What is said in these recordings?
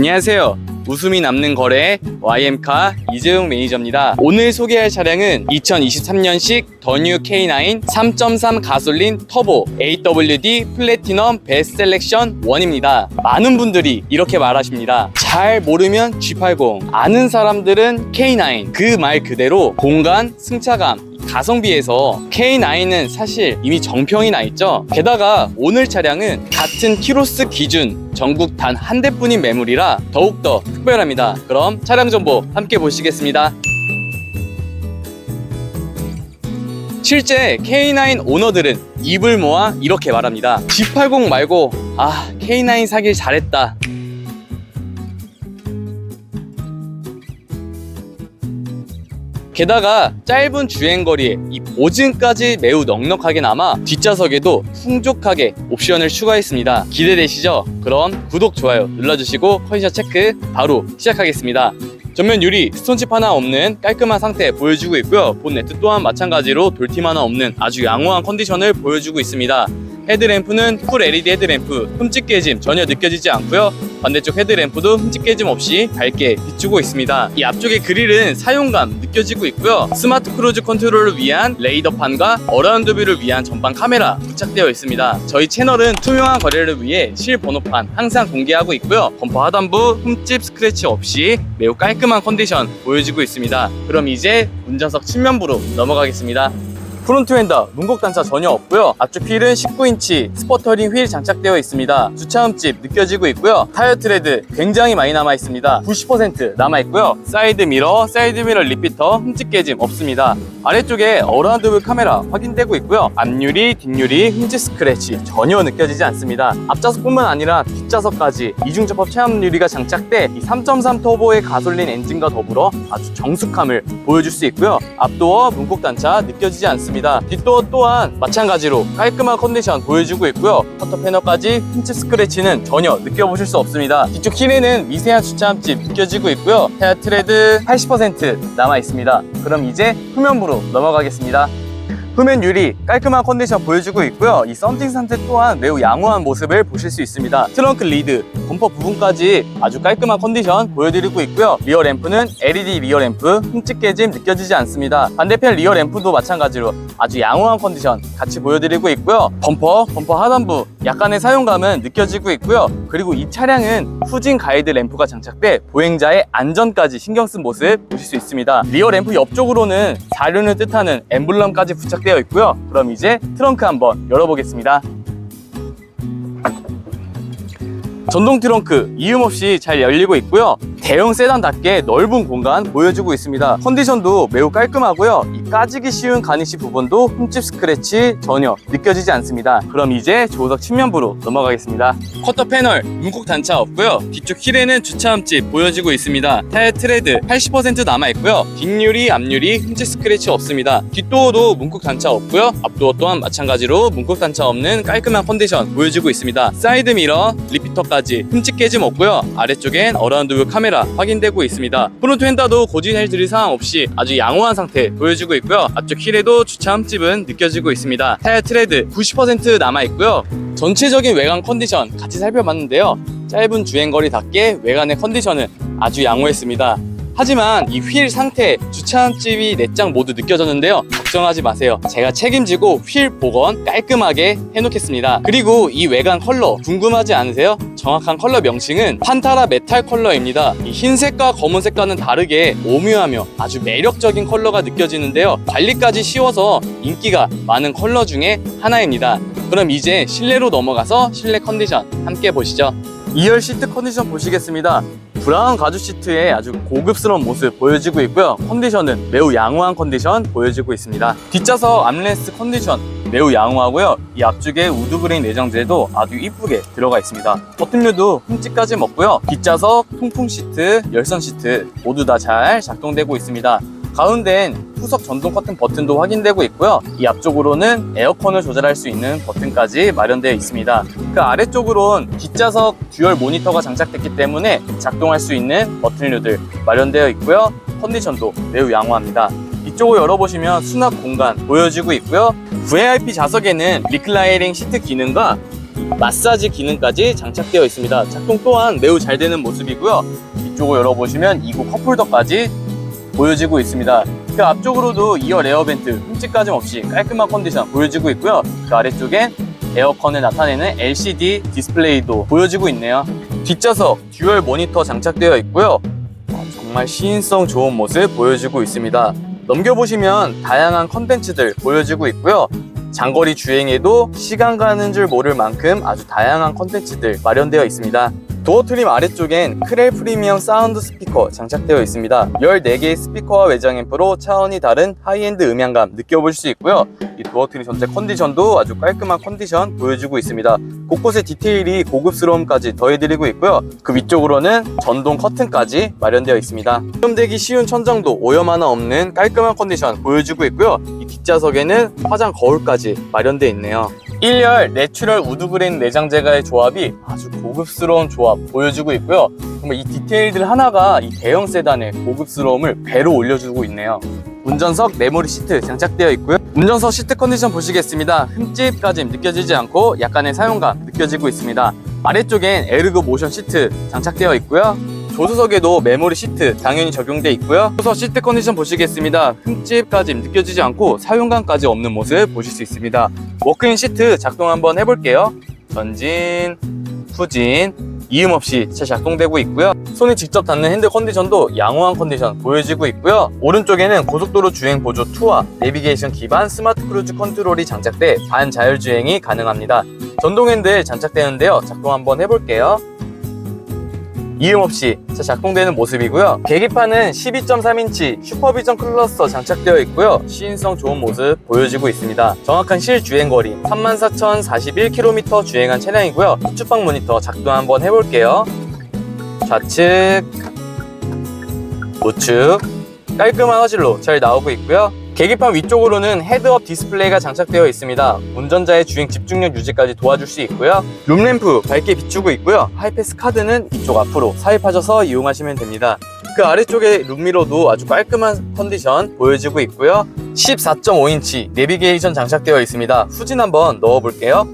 안녕하세요. 웃음이 남는 거래 YM카 이재용 매니저입니다. 오늘 소개할 차량은 2023년식 더뉴 K9 3.3 가솔린 터보 AWD 플래티넘 베스트 셀렉션 1입니다. 많은 분들이 이렇게 말하십니다. 잘 모르면 G80, 아는 사람들은 K9. 그 말 그대로 공간, 승차감, 가성비에서 K9은 사실 이미 정평이 나 있죠. 게다가 오늘 차량은 같은 키로스 기준 전국 단 한 대뿐인 매물이라 더욱더 특별합니다. 그럼 차량 정보 함께 보시겠습니다. 실제 K9 오너들은 입을 모아 이렇게 말합니다. G80 말고 아 K9 사길 잘했다. 게다가 짧은 주행거리에 이 보증까지 매우 넉넉하게 남아 뒷좌석에도 풍족하게 옵션을 추가했습니다. 기대되시죠? 그럼 구독, 좋아요 눌러주시고 컨디션 체크 바로 시작하겠습니다. 전면 유리 스톤칩 하나 없는 깔끔한 상태 보여주고 있고요. 본네트 또한 마찬가지로 돌팀 하나 없는 아주 양호한 컨디션을 보여주고 있습니다. 헤드램프는 풀 LED 헤드램프 흠집 깨짐 전혀 느껴지지 않고요. 반대쪽 헤드램프도 흠집 깨짐 없이 밝게 비추고 있습니다. 이 앞쪽의 그릴은 사용감 느껴지고 있고요. 스마트 크루즈 컨트롤을 위한 레이더판과 어라운드 뷰를 위한 전방 카메라 부착되어 있습니다. 저희 채널은 투명한 거래를 위해 실 번호판 항상 공개하고 있고요. 범퍼 하단부 흠집 스크래치 없이 매우 깔끔한 컨디션 보여지고 있습니다. 그럼 이제 운전석 측면부로 넘어가겠습니다. 프론트 휀더 문곡 단차 전혀 없고요. 앞쪽 휠은 19인치 스포터링 휠 장착되어 있습니다. 주차 흠집 느껴지고 있고요. 타이어 트레드 굉장히 많이 남아 있습니다. 90% 남아 있고요. 사이드 미러 사이드 미러 리피터 흠집 깨짐 없습니다. 아래쪽에 어라운드 뷰 카메라 확인되고 있고요. 앞유리 뒷유리 흠집 스크래치 전혀 느껴지지 않습니다. 앞좌석뿐만 아니라 뒷좌석까지 이중 접합 체험 유리가 장착돼 이3.3 터보의 가솔린 엔진과 더불어 아주 정숙함을 보여줄 수 있고요. 앞도어 문콕 단차 느껴지지 않습니다 뒷도어 또한 마찬가지로 깔끔한 컨디션 보여주고 있고요. 커터 패널까지 흰치 스크래치는 전혀 느껴보실 수 없습니다. 뒤쪽 힐에는 미세한 주차 흠집 느껴지고 있고요. 타이어 트레드 80% 남아 있습니다. 그럼 이제 후면부로 넘어가겠습니다 흡연 유리 깔끔한 컨디션 보여주고 있고요. 이 썬팅 상태 또한 매우 양호한 모습을 보실 수 있습니다. 트렁크 리드 범퍼 부분까지 아주 깔끔한 컨디션 보여드리고 있고요. 리어 램프는 LED 리어 램프 흠집 깨짐 느껴지지 않습니다. 반대편 리어 램프도 마찬가지로 아주 양호한 컨디션 같이 보여드리고 있고요. 범퍼 범퍼 하단부 약간의 사용감은 느껴지고 있고요. 그리고 이 차량은 후진 가이드 램프가 장착돼 보행자의 안전까지 신경 쓴 모습 보실 수 있습니다. 리어 램프 옆쪽으로는 사륜을 뜻하는 엠블럼까지 부착 되어 있고요 그럼 이제 트렁크 한번 열어보겠습니다 전동 트렁크 이음 없이 잘 열리고 있고요. 대형 세단답게 넓은 공간 보여주고 있습니다. 컨디션도 매우 깔끔하고요. 이 까지기 쉬운 가니쉬 부분도 흠집 스크래치 전혀 느껴지지 않습니다. 그럼 이제 조석 측면부로 넘어가겠습니다. 커터 패널 문콕 단차 없고요. 뒤쪽 힐에는 주차 흠집 보여지고 있습니다. 타이어 트레드 80% 남아 있고요. 뒷유리, 앞유리 흠집 스크래치 없습니다. 뒷도어도 문콕 단차 없고요. 앞도어 또한 마찬가지로 문콕 단차 없는 깔끔한 컨디션 보여주고 있습니다. 사이드 미러, 리피터까지 흠집 깨짐 없고요. 아래쪽엔 어라운드 뷰 카메라 확인되고 있습니다. 프론트 휀다도 드릴 사항 없이 아주 양호한 상태 보여주고 있고요. 앞쪽 힐에도 주차 흠집은 느껴지고 있습니다. 타이어 트레드 90% 남아 있고요. 전체적인 외관 컨디션 같이 살펴봤는데요. 짧은 주행거리답게 외관의 컨디션은 아주 양호했습니다. 하지만 이 휠 상태, 주차 흠집이 내장 모두 느껴졌는데요. 걱정하지 마세요. 제가 책임지고 휠 복원 깔끔하게 해놓겠습니다. 그리고 이 외관 컬러 궁금하지 않으세요? 정확한 컬러 명칭은 판타라 메탈 컬러입니다. 이 흰색과 검은색과는 다르게 오묘하며 아주 매력적인 컬러가 느껴지는데요. 관리까지 쉬워서 인기가 많은 컬러 중에 하나입니다. 그럼 이제 실내로 넘어가서 실내 컨디션 함께 보시죠. 2열 시트 컨디션 보시겠습니다. 브라운 가죽 시트에 아주 고급스러운 모습 보여지고 있고요. 컨디션은 매우 양호한 컨디션 보여지고 있습니다. 뒷좌석 암레스트 컨디션 매우 양호하고요. 이 앞쪽에 우드 그레인 내장재도 아주 이쁘게 들어가 있습니다. 버튼류도 흠집까지 먹고요. 뒷좌석 통풍 시트, 열선 시트 모두 다 잘 작동되고 있습니다. 가운데엔 후석 전동 커튼 버튼도 확인되고 있고요. 이 앞쪽으로는 에어컨을 조절할 수 있는 버튼까지 마련되어 있습니다. 그 아래쪽으로는 뒷좌석 듀얼 모니터가 장착됐기 때문에 작동할 수 있는 버튼류들 마련되어 있고요. 컨디션도 매우 양호합니다. 이쪽을 열어보시면 수납 공간 보여지고 있고요. VIP 좌석에는 리클라이링 시트 기능과 마사지 기능까지 장착되어 있습니다. 작동 또한 매우 잘 되는 모습이고요. 이쪽을 열어보시면 이구 컵홀더까지 보여지고 있습니다. 그 앞쪽으로도 2열 에어벤트 흠집까지 없이 깔끔한 컨디션 보여지고 있고요. 그 아래쪽엔 에어컨을 나타내는 LCD 디스플레이도 보여지고 있네요. 뒷좌석 듀얼 모니터 장착되어 있고요. 어, 정말 시인성 좋은 모습 보여지고 있습니다. 넘겨보시면 다양한 컨텐츠들 보여지고 있고요. 장거리 주행에도 시간 가는 줄 모를 만큼 아주 다양한 컨텐츠들 마련되어 있습니다. 도어 트림 아래쪽엔 크렐 프리미엄 사운드 스피커 장착되어 있습니다. 14개의 스피커와 외장 앰프로 차원이 다른 하이엔드 음향감 느껴볼 수 있고요. 이 도어 트림 전체 컨디션도 아주 깔끔한 컨디션 보여주고 있습니다. 곳곳에 디테일이 고급스러움까지 더해드리고 있고요. 그 위쪽으로는 전동 커튼까지 마련되어 있습니다. 오염되기 쉬운 천장도 오염 하나 없는 깔끔한 컨디션 보여주고 있고요. 이 뒷좌석에는 화장 거울까지 마련되어 있네요. 1열 내추럴 우드그레인 내장재가의 조합이 아주 고급스러운 조합 보여주고 있고요. 정말 이 디테일들 하나가 이 대형 세단의 고급스러움을 배로 올려주고 있네요. 운전석 메모리 시트 장착되어 있고요. 운전석 시트 컨디션 보시겠습니다. 흠집까지 느껴지지 않고 약간의 사용감 느껴지고 있습니다. 아래쪽엔 에르그 모션 시트 장착되어 있고요. 조수석에도 메모리 시트 당연히 적용되어 있고요. 조수석 시트 컨디션 보시겠습니다. 흠집까지 느껴지지 않고 사용감까지 없는 모습 보실 수 있습니다. 워크인 시트 작동 한번 해볼게요. 전진, 후진, 이음 없이 잘 작동되고 있고요. 손이 직접 닿는 핸들 컨디션도 양호한 컨디션 보여지고 있고요. 오른쪽에는 고속도로 주행 보조 2와 내비게이션 기반 스마트 크루즈 컨트롤이 장착돼 반자율 주행이 가능합니다. 전동 핸들 장착되는데요. 작동 한번 해볼게요. 이음 없이 잘 작동되는 모습이고요. 계기판은 12.3인치 슈퍼비전 클러스터 장착되어 있고요. 시인성 좋은 모습 보여지고 있습니다. 정확한 실주행거리 34,041km 주행한 차량이고요. 후측방 모니터 작동 한번 해볼게요. 좌측, 우측 깔끔한 화질로 잘 나오고 있고요. 계기판 위쪽으로는 헤드업 디스플레이가 장착되어 있습니다. 운전자의 주행 집중력 유지까지 도와줄 수 있고요. 룸램프 밝게 비추고 있고요. 하이패스 카드는 이쪽 앞으로 삽입하셔서 이용하시면 됩니다. 그 아래쪽에 룸미러도 아주 깔끔한 컨디션 보여지고 있고요. 14.5인치 내비게이션 장착되어 있습니다. 후진 한번 넣어볼게요.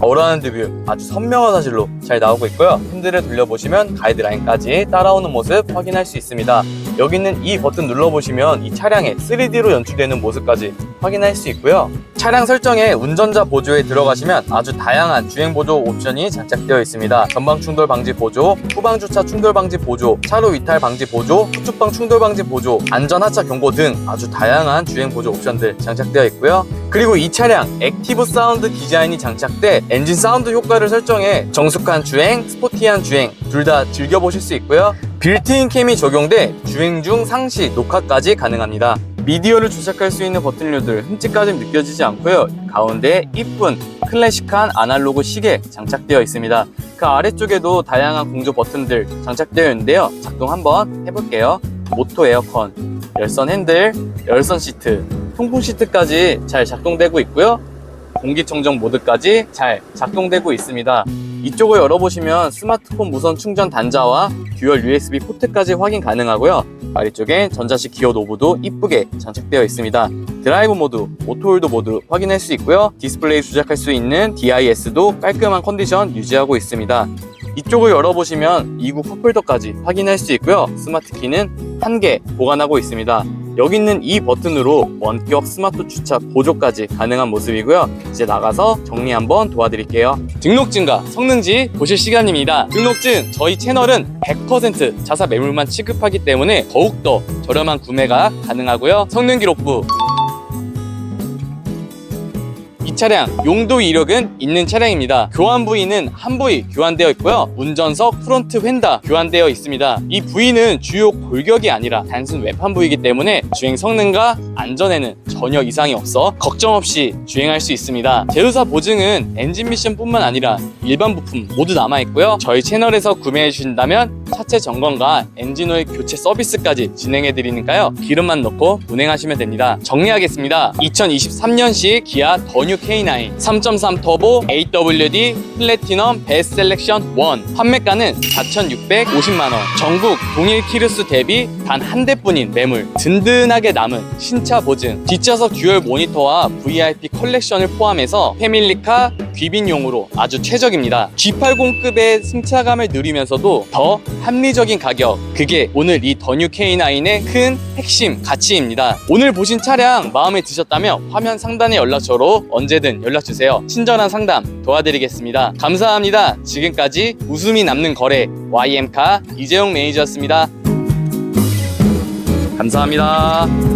어라운드 뷰 아주 선명한 화질로 잘 나오고 있고요. 핸들을 돌려보시면 가이드라인까지 따라오는 모습 확인할 수 있습니다. 여기 있는 이 버튼 눌러보시면 이 차량의 3D로 연출되는 모습까지 확인할 수 있고요. 차량 설정에 운전자 보조에 들어가시면 아주 다양한 주행 보조 옵션이 장착되어 있습니다. 전방 충돌 방지 보조, 후방 주차 충돌 방지 보조, 차로 이탈 방지 보조, 후측방 충돌 방지 보조, 안전 하차 경고 등 아주 다양한 주행 보조 옵션들 장착되어 있고요. 그리고 이 차량 액티브 사운드 디자인이 장착돼 엔진 사운드 효과를 설정해 정숙한 주행, 스포티한 주행 둘 다 즐겨보실 수 있고요. 빌트인 캠이 적용돼 주행 중 상시 녹화까지 가능합니다. 미디어를 조작할 수 있는 버튼류들 흠집까지 느껴지지 않고요. 가운데 이쁜 클래식한 아날로그 시계 장착되어 있습니다. 그 아래쪽에도 다양한 공조 버튼들 장착되어 있는데요. 작동 한번 해볼게요. 오토 에어컨, 열선 핸들, 열선 시트, 통풍 시트까지 잘 작동되고 있고요. 공기청정 모드까지 잘 작동되고 있습니다. 이쪽을 열어보시면 스마트폰 무선 충전 단자와 듀얼 USB 포트까지 확인 가능하고요. 아래쪽엔 전자식 기어 노브도 이쁘게 장착되어 있습니다. 드라이브 모드, 오토홀드 모드 확인할 수 있고요. 디스플레이 조작할 수 있는 DIS도 깔끔한 컨디션 유지하고 있습니다. 이쪽을 열어보시면 2구 컵홀더까지 확인할 수 있고요. 스마트 키는 한 개 보관하고 있습니다. 여기 있는 이 버튼으로 원격 스마트 주차 보조까지 가능한 모습이고요. 이제 나가서 정리 한번 도와드릴게요. 등록증과 성능지 보실 시간입니다. 등록증 저희 채널은 100% 자사 매물만 취급하기 때문에 더욱더 저렴한 구매가 가능하고요. 성능 기록부 차량 용도 이력은 있는 차량입니다. 교환 부위는 한 부위 교환되어 있고요. 운전석 프론트 휀다 교환되어 있습니다. 이 부위는 주요 골격이 아니라 단순 외판 부위이기 때문에 주행 성능과 안전에는 전혀 이상이 없어 걱정 없이 주행할 수 있습니다. 제조사 보증은 엔진 미션뿐만 아니라 일반 부품 모두 남아 있고요. 저희 채널에서 구매해 주신다면 차체 점검과 엔진 오일 교체 서비스까지 진행해 드리니까요. 기름만 넣고 운행하시면 됩니다. 정리하겠습니다. 2023년식 기아 더뉴 K9 3.3 터보 AWD 플래티넘 베스트 셀렉션 1 판매가는 4,650만원 전국 동일 키루수 대비 단 한 대뿐인 매물 든든하게 남은 신차 보증 뒷좌석 듀얼 모니터와 VIP 컬렉션을 포함해서 패밀리카 귀빈용으로 아주 최적입니다. G80급의 승차감을 누리면서도 더 합리적인 가격. 그게 오늘 이 더뉴 K9의 큰 핵심 가치입니다. 오늘 보신 차량 마음에 드셨다면 화면 상단의 연락처로 언제든 연락주세요. 친절한 상담 도와드리겠습니다. 감사합니다. 지금까지 웃음이 남는 거래 YM카 이재용 매니저였습니다. 감사합니다.